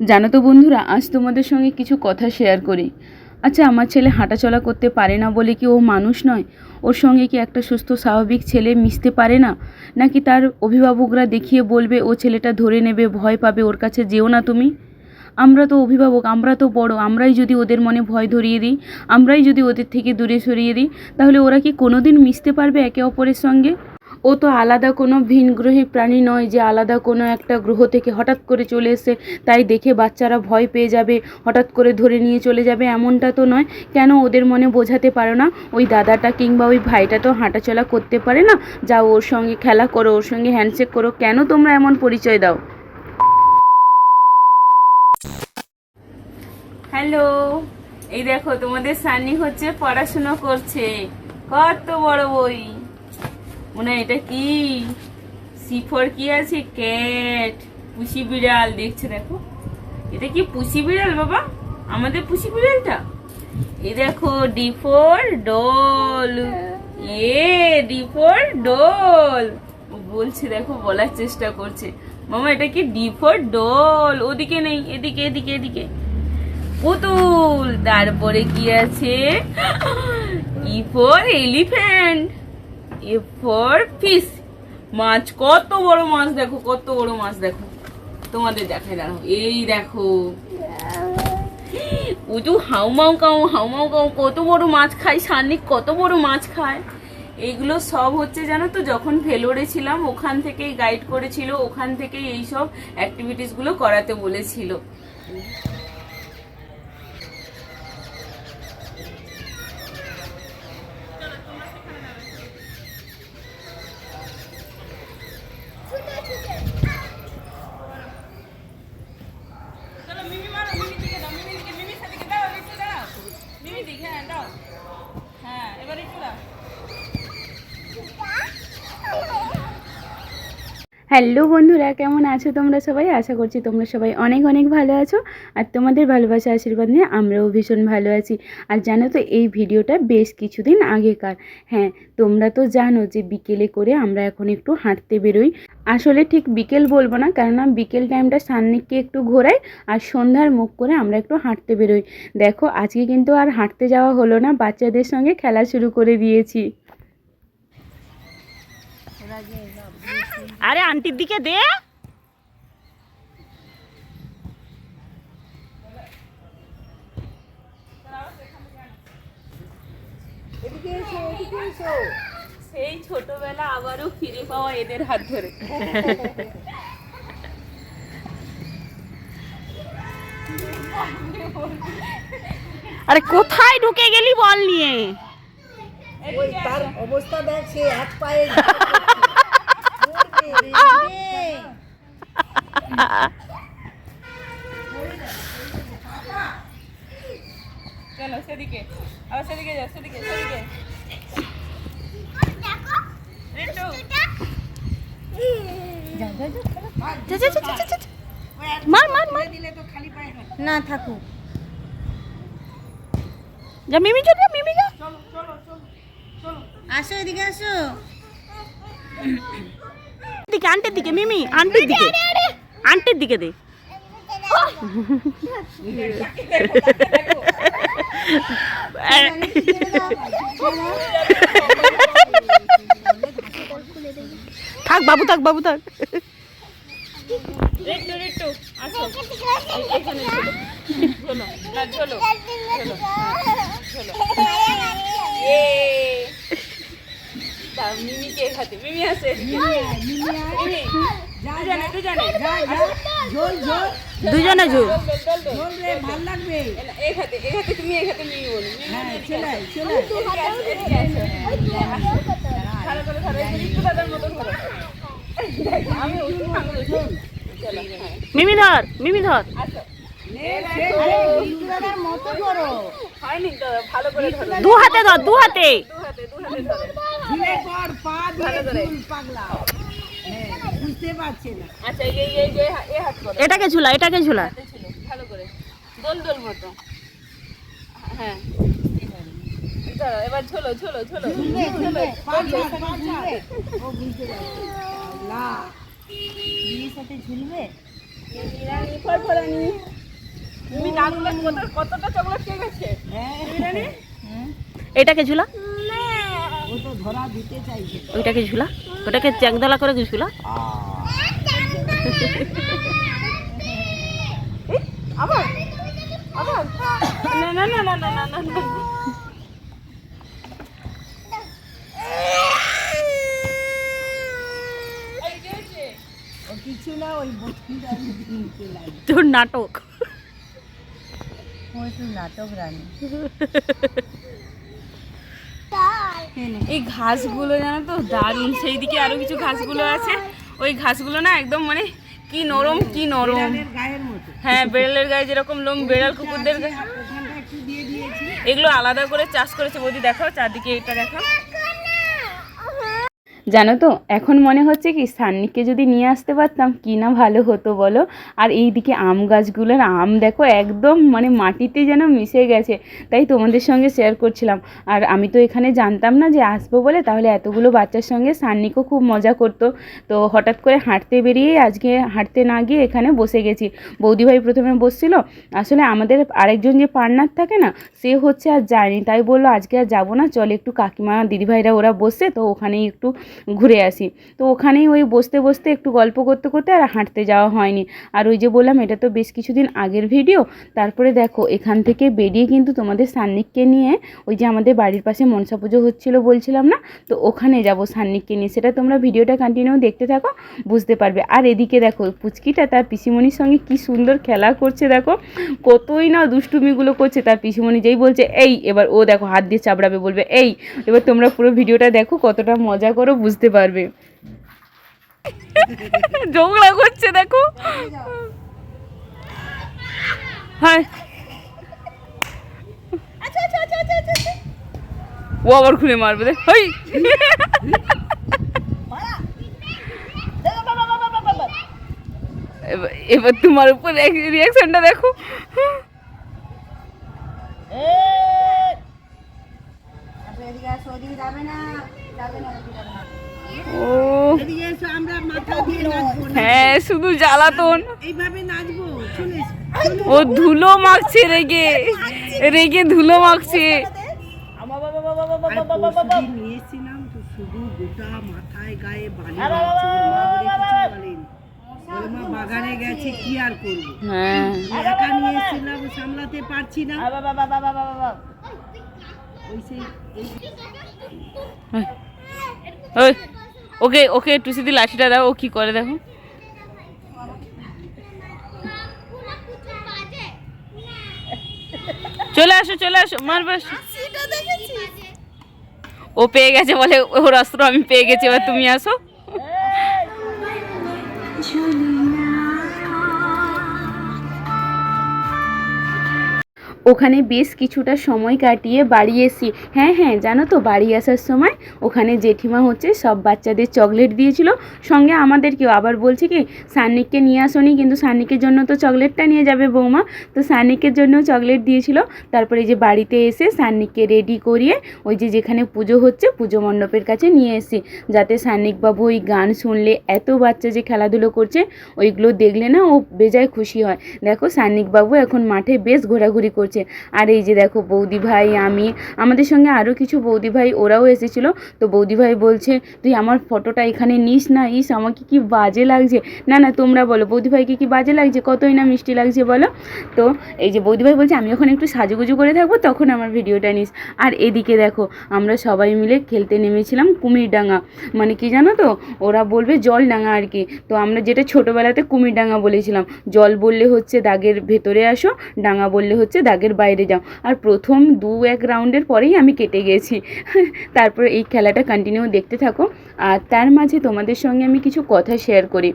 জানো তো বন্ধুরা, আজ তোমাদের সঙ্গে কিছু কথা শেয়ার করি। আচ্ছা আমার ছেলে হাঁটাচলা করতে পারে না বলে কি ও মানুষ নয়? ওর সঙ্গে কি একটা সুস্থ স্বাভাবিক ছেলে মিশতে পারে না? নাকি তার অভিভাবকরা দেখিয়ে বলবে, ও ছেলেটা ধরে নেবে, ভয় পাবে, ওর কাছে যেও না তুমি? আমরা তো অভিভাবক, আমরা তো বড়, আমরাই যদি ওদের মনে ভয় ধরিয়ে দিই, আমরাই যদি ওদের থেকে দূরে সরিয়ে দিই, তাহলে ওরা কি কোনোদিন মিশতে পারবে একে অপরের সঙ্গে? ও তো আলাদা কোনো ভিনগ্রহী প্রাণী নয় যে আলাদা কোনো একটা গ্রহ থেকে হঠাৎ করে চলে এসে তাই দেখে বাচ্চারা ভয় পেয়ে যাবে, হঠাৎ করে ধরে নিয়ে চলে যাবে, এমনটা তো নয়। কেন ওদের মনে বোঝাতে পারো না? ওই দাদাটা কিংবা ওই ভাইটা তো হাঁটাচলা করতে পারে না। যাও ওর সঙ্গে খেলা করো, ওর সঙ্গে হ্যান্ডশেক করো। কেন তোমরা এমন পরিচয় দাও? হ্যালো, এই দেখো তোমাদের সানি হচ্ছে পড়াশোনা করছে। কত বড় বই। মনে এটা কি? সিফর কি আছে? ক্যাট পুষি বিড়াল, দেখছে দেখো। এটা কি পুষি বিড়াল বাবা? আমাদের পুষি বিড়ালটা? এই দেখো D for doll A D for doll বলছে, দেখো, বলার চেষ্টা করছে। মামা, এটা কি ডি ফোর ডল ওদিকে নেই, এদিকে এদিকে এদিকে। পুতুল, তারপরে কি আছে? E for elephant A for fish মাছ কত বড় মাছ দেখো, কত বড় মাছ দেখো। তোমাদের দেখাই দাঁড়াও। এই দেখো। উজু হাউমাউ কাউ হাউমাউ কাউ, কত বড় মাছ খায়, সান্নিক কত বড় মাছ খায়। এইগুলো সব হচ্ছে জানো তো, যখন ভেলোরে ছিলাম, ওখান থেকেই গাইড করেছিল, ওখান থেকেই এইসব অ্যাক্টিভিটিসগুলো করাতে বলেছিল চলো মিমি মারো মিমি দিকে দাও মিমি দিকে মিমি সাথে দাও একটু দাও মিমি দিকে হ্যাঁ দাও হ্যাঁ এবার একটু দাও হ্যালো বন্ধুরা, কেমন আছো তোমরা সবাই? আশা করছি তোমরা সবাই অনেক অনেক ভালো আছো আর তোমাদের ভালোবাসা আশীর্বাদ নিয়ে আমরাও ভীষণ ভালো আছি। আর জানো তো, এই ভিডিওটা বেশ কিছুদিন আগেকার। হ্যাঁ তোমরা তো জানো যে বিকেলে করে আমরা এখন একটু হাঁটতে বেরোই। আসলে ঠিক বিকেল বলব না, কেননা বিকেল টাইমটা সান্নিককে একটু ঘোরাই আর সন্ধ্যার মুখ করে আমরা একটু হাঁটতে বেরোই। দেখো, আজকে কিন্তু আর হাঁটতে যাওয়া হলো না, বাচ্চাদের সঙ্গে খেলা শুরু করে দিয়েছি। আরে আন্টির দিকে দে। সেই ছোটবেলা আবারও ফিরে পাওয়া এদের হাত ধরে। আরে কোথায় ঢুকে গেলি বল নিয়ে? তার অবস্থা দেখ সে এক পায়ে। চলো সেদিকে। আবার সেদিকে যাও সেদিকে সেদিকে। মার মার মার। না থাকুক যা মিমি যা, মিমি যা আসো এদিকে আসো। দিকে আন্টির দিকে মিমি আন্টির দিকে। আন্টির দিকে দে। থাক বাবু থাক বাবু থাক। ঝোলো মিমিকে খাতে মিমি আছে দুজনে দুজনে যা, যা। ঝোল ঝোল। দুজনে ঝুল। দোল দোল দোল ঝোল রে ভালো লাগবে। এই খাতে এই খাতে তুমি এই খাতে মিমি বলো মিমি হ্যাঁ। ভালো করে ধরো এই দাদার মতো ধরো আমি উঠি আমি উঠি চলো হ্যাঁ। মিমি ধর মিমি ধর। আসো। দাদার মতো করো। হয়নি তো ভালো করে দু হাতে ধর দু হাতে। হাতে দু হাতে ধরো। ঝুলে পর পা। পাগলা। হ্যাঁ বুঝতে পারছে না। আচ্ছা এই এই এই যে এ হাত করো এটাকে ঝুলা এটাকে ঝুলা। ভালো করে। দোল দোল মতো। হ্যাঁ। ধরো এবার ঝোলো ঝোলো ঝোলো। ঝোলো পা ছাড়, পা ছাড়। ও বুঝতে পারছে। সাথে ঝুলবে? ফরফরানি। তুমি কতটা চকলেট কেক আছে এটাকে ঝুলা ও তো ধরা দিতে চাইছে ওইটাকে ঝুলা? ওটাকে চ্যাংদলা করে ঝুলা? আবার? আবার? না না না না না না না কিছু না ওই বটিটা দিতে লাগে। তোর নাটক। ওই নাটক রানী। এই ঘাসগুলো জানো তো? দারুণ। সেই দিকে আরও কিছু ঘাসগুলো আছে। ওই ঘাসগুলো না একদম মানে কি নরম কি নরম। হ্যাঁ বেড়ালের গায়ে যেরকম লোম বেড়াল কুকুরদের এগুলো আলাদা করে চাষ করেছে বৌদি। দেখো চারদিকে এটা দেখো। জানো তো, এখন মনে হচ্ছে কি সান্নিকে যদি নিয়ে আসতে পারতাম, কি না ভালো হতো বলো? আর এই দিকে আম গাছগুলোর আম দেখো একদম মানে মাটিতে যেন মিশে গেছে, তাই তোমাদের সঙ্গে শেয়ার করছিলাম। আর আমি তো এখানে জানতাম না যে আসব বলে, তাহলে এতগুলো বাচ্চার সঙ্গে সান্নিকও খুব মজা করতো। তো হঠাৎ করে হাঁটতে বেরিয়েই আজকে হাঁটতে না গিয়ে এখানে বসে গেছি। বৌদিভাই প্রথমে বসছিল, আসলে আমাদের আরেকজন যে পার্টনার থাকে না, সে হচ্ছে আর যায়নি, তাই বলল আজকে আর যাব না, চল একটু কাকিমা, দিদিভাইরা ওরা বসে তো ওখানেই একটু ঘুরে আসি। তো ওখানেই ওই বসতে বসতে একটু গল্প করতে করতে আর হাঁটতে যাওয়া হয়নি। আর ওই যে বললাম, এটা তো বেশ কিছুদিন আগের ভিডিও। তারপরে দেখো, এখান থেকে বেরিয়ে কিন্তু তোমাদের সান্নিককে নিয়ে ওই যে আমাদের বাড়ির পাশে মনসা পুজো হচ্ছিল বলছিলাম না? তো ওখানে যাব সান্নিককে নিয়ে। সেটা তোমরা ভিডিওটা কন্টিনিউ দেখতে থাকো, বুঝতে পারবে। আর এদিকে দেখো, পুচকিটা তার পিসিমণির সঙ্গে কি সুন্দর খেলা করছে দেখো। কতই না দুষ্টুমিগুলো করছে তার পিসিমণি যেই বলছে, এই, এবার ও দেখো হাত দিয়ে চাপড়াবে বলবে, এই, এবার তোমরা পুরো ভিডিওটা দেখো কতটা মজা করো বুঝতে পারবে। ঝগড়া করছে দেখো। হ্যাঁ ও আবার খুলে মারবে দেখ। হই। এবার- এবার তোমার উপর রিয়াকশনটা দেখো। ও। হ্যাঁ শুধু জ্বালাতন। ও ধুলো মাখছে রেগে রেগে ধুলো মাখছে। আর নিয়ে এসেছিলাম তো শুধু গোটা মাথায় গায়ে বালি মা বলে কিছু বলেনি। ওর মা বাগানে গেছে কি আর করব? হ্যাঁ। একা নিয়ে এসেছিলাম সামলাতে পারছি না। ওই ওকে ওকে শুধু লাঠিটা দাও, ও কি করে দেখো চলে আসো চলে আসো, মারবে। ও পেয়ে গেছে বলে, ওর অস্ত্র আমি পেয়ে গেছি, এবার তুমি আসো ওখানে বেশ কিছুটা সময় কাটিয়ে বাড়ি এসি হ্যাঁ হ্যাঁ জানো তো, বাড়ি আসার সময় ওখানে জেঠিমা হচ্ছে সব বাচ্চাদের চকলেট দিয়েছিল। সঙ্গে আমাদেরকেও আবার বলছে কি সান্নিককে নিয়ে আসনি, কিন্তু সান্নিকের জন্য তো চকলেটটা নিয়ে যাবে বৌমা। তো সান্নিকের জন্য চকলেট দিয়েছিল। তারপরে যে বাড়িতে এসে সান্নিককে রেডি করিয়ে ওই যে যেখানে পুজো হচ্ছে, পুজো মণ্ডপের কাছে নিয়ে এসি যাতে সান্নিকবাবু ওই গান শুনলে, এত বাচ্চা যে খেলাধুলো করছে, ওইগুলো দেখলে না ও বেজায় খুশি হয়। দেখো সান্নিকবাবু এখন মাঠে বেশ ঘোরাঘুরি করছে। আর এই যে দেখো বৌদি ভাই, আমি, আমাদের সঙ্গে আরও কিছু বৌদি ভাই, ওরাও এসেছিল। তো বৌদি ভাই বলছে, তুই আমার ফটোটা এখানে নিস না, ইস, আমাকে কি বাজে লাগছে? না না, তোমরা বলো, বৌদি ভাইকে কি বাজে লাগছে? কতই না মিষ্টি লাগছে বলো? তো এই যে বৌদি ভাই বলছে, আমি যখন একটু সাজুগুজু করে থাকব, তখন আমার ভিডিওটা নিস। আর এদিকে দেখো, আমরা সবাই মিলে খেলতে নেমেছিলাম কুমিরডাঙ্গা। মানে কি জানো তো, ওরা বলবে জলডাঙ্গা আর কি। তো আমরা যেটা ছোটোবেলাতে কুমিরডাঙ্গা বলেছিলাম, জল বললে হচ্ছে দাগের ভেতরে আসো ডাঙা বললে হচ্ছে দাগের বাইরে যাও। আর প্রথম দু এক রাউন্ডের পরেই আমি কেটে গেছি। তারপর এই খেলাটা কন্টিনিউ দেখতে থাকো। আর তার মাঝে তোমাদের সঙ্গে আমি কিছু কথা শেয়ার করি।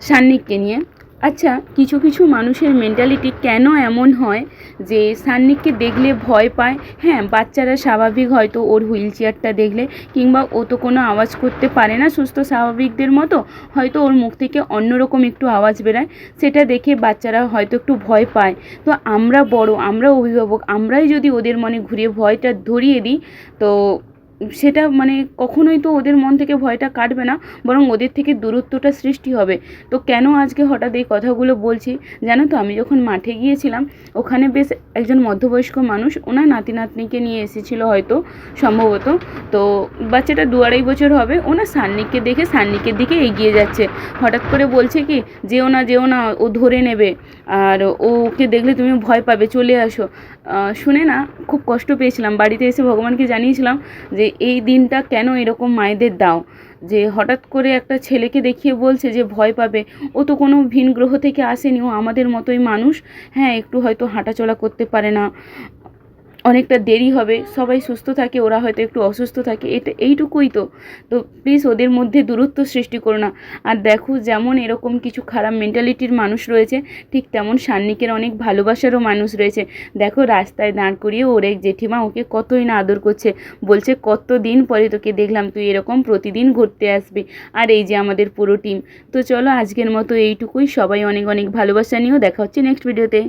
সান্নিককে নিয়ে। আচ্ছা কিছু কিছু মানুষের মেন্টালিটি কেন এমন হয় যে সান্নিককে দেখলে ভয় পায়? হ্যাঁ বাচ্চারা স্বাভাবিক হয়তো ওর হুইল চেয়ারটা দেখলে, কিংবা ও তো কোনো আওয়াজ করতে পারে না সুস্থ স্বাভাবিকদের মতো, হয়তো ওর মুখ থেকে অন্যরকম একটু আওয়াজ বেরায়, সেটা দেখে বাচ্চারা হয়তো একটু ভয় পায়। তো আমরা বড়, আমরা অভিভাবক, আমরাই যদি ওদের মনে ঘুরিয়ে ভয়টা ধরিয়ে দিই, তো সেটা মানে কখনোই তো ওদের মন থেকে ভয়টা কাটবে না, বরং ওদের থেকে দূরত্বটা সৃষ্টি হবে। তো কেন আজকে হঠাৎ এই কথাগুলো বলছি? জানো তো, আমি যখন মাঠে গিয়েছিলাম, ওখানে বেশ একজন মধ্যবয়স্ক মানুষ, ওনার নাতি নাতনিকে নিয়ে এসেছিল হয়তো, সম্ভবত। তো বাচ্চাটা দু আড়াই বছর হবে, ওনার সান্নিককে দেখে সান্নিকের দিকে এগিয়ে যাচ্ছে। হঠাৎ করে বলছে কি, যেও না যেও না, ও ধরে নেবে, আর ওকে দেখলে তুমি ভয় পাবে, চলে আসো। শুনে না খুব কষ্ট পেয়েছিলাম। বাড়িতে এসে ভগবানকে জানিয়েছিলাম যে এই দিনটা কেন এরকম মায়েদের দাও? যে হঠাৎ করে একটা ছেলেকে দেখিয়ে বলছে যে ভয় পাবে। ও তো কোনো ভিন গ্রহ থেকে আসেনি, ও আমাদের মতোই মানুষ। হ্যাঁ একটু হয়তো হাঁটাচলা করতে পারে না। অনেকটা দেরি হবে, সবাই সুস্থ থাকে, ওরা হয়তো একটু অসুস্থ থাকে, এটা এইটুকুই তো। তো প্লিজ ওদের মধ্যে দূরত্ব সৃষ্টি করো না। আর দেখো যেমন এরকম কিছু খারাপ মেন্টালিটির মানুষ রয়েছে, ঠিক তেমন সান্নিকের অনেক ভালোবাসারও মানুষ রয়েছে। দেখো রাস্তায় দাঁড় করিয়ে ওর এক জেঠিমা ওকে কতই না আদর করছে, বলছে, কত দিন পরে তোকে দেখলাম, তুই এরকম প্রতিদিন ঘুরতে আসবি। আর এই যে আমাদের পুরো টিম তো চলো আজকের মতো এইটুকুই। সবাই অনেক অনেক ভালোবাসা নিয়েও দেখা হচ্ছে নেক্সট ভিডিওতে